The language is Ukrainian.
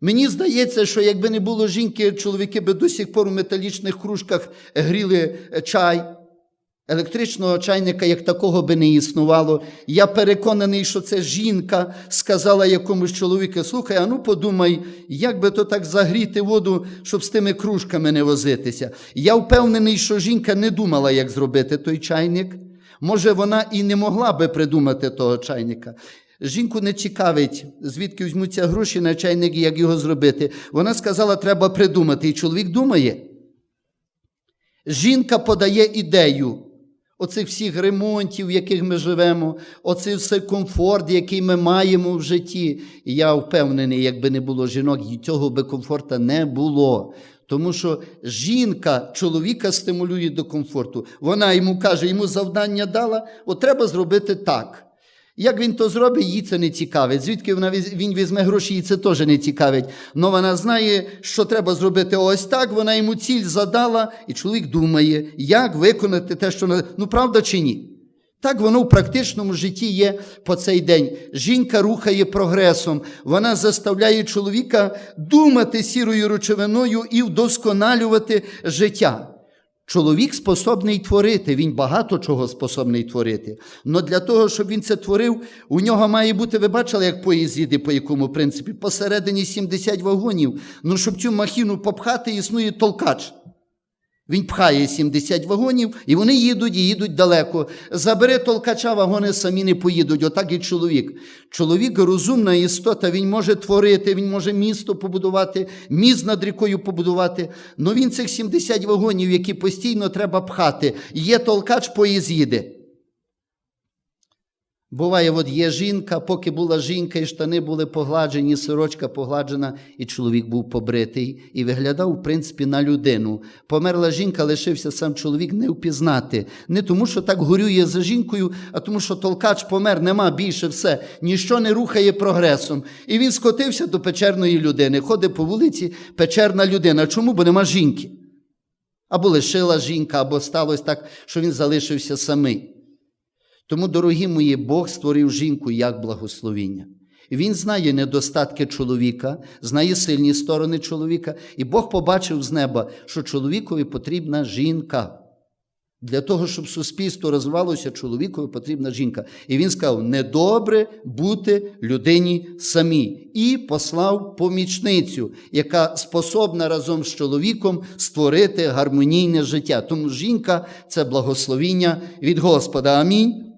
Мені здається, що якби не було жінки, чоловіки би до сих пор у металічних кружках гріли е, чай. Електричного чайника як такого би не існувало. Я переконаний, що це жінка сказала якомусь чоловіку, слухай, а ну подумай, як би то так загріти воду, щоб з тими кружками не возитися. Я впевнений, що жінка не думала, як зробити той чайник. Може, вона і не могла би придумати того чайника. Жінку не цікавить, звідки візьмуться гроші на чайник і як його зробити. Вона сказала, треба придумати. І чоловік думає. Жінка подає ідею оцих всіх ремонтів, в яких ми живемо, оцей все комфорт, який ми маємо в житті. І я впевнений, якби не було жінок, і цього би комфорта не було. Тому що жінка чоловіка стимулює до комфорту. Вона йому каже, йому завдання дала, от треба зробити так. Як він то зробить, її це не цікавить. Звідки вона він візьме гроші, її це теж не цікавить. Но вона знає, що треба зробити ось так. Вона йому ціль задала, і чоловік думає, як виконати те, що ну правда чи ні? Так воно в практичному житті є по цей день. Жінка рухає прогресом, вона заставляє чоловіка думати сірою речовиною і вдосконалювати життя. Чоловік способний творити, він багато чого способний творити. Але для того, щоб він це творив, у нього має бути, ви бачили, як поїзд їде, по якому принципі, посередині 70 вагонів. Ну, щоб цю махіну попхати, існує толкач. Він пхає 70 вагонів, і вони їдуть і їдуть далеко. Забере толкача, вагони самі не поїдуть. Отак і чоловік. Чоловік розумна істота, він може творити, він може місто побудувати, міст над рікою побудувати. Но він цих 70 вагонів, які постійно треба пхати. Є толкач, поїзд їде. Буває, от є жінка, поки була жінка, і штани були погладжені, сорочка погладжена, і чоловік був побритий і виглядав, в принципі, на людину. Померла жінка, лишився сам чоловік не впізнати. Не тому, що так горює за жінкою, а тому, що толкач помер, нема більше все, ніщо не рухає прогресом. І він скотився до печерної людини. Ходить по вулиці, печерна людина. Чому? Бо нема жінки. Або лишила жінка, або сталося так, що він залишився самий. Тому, дорогі мої, Бог створив жінку як благословіння. Він знає недостатки чоловіка, знає сильні сторони чоловіка, і Бог побачив з неба, що чоловікові потрібна жінка. Для того, щоб суспільство розвивалося, чоловікові потрібна жінка. І він сказав: недобре бути людині самій. І послав помічницю, яка способна разом з чоловіком створити гармонійне життя. Тому жінка це благословіння від Господа. Амінь.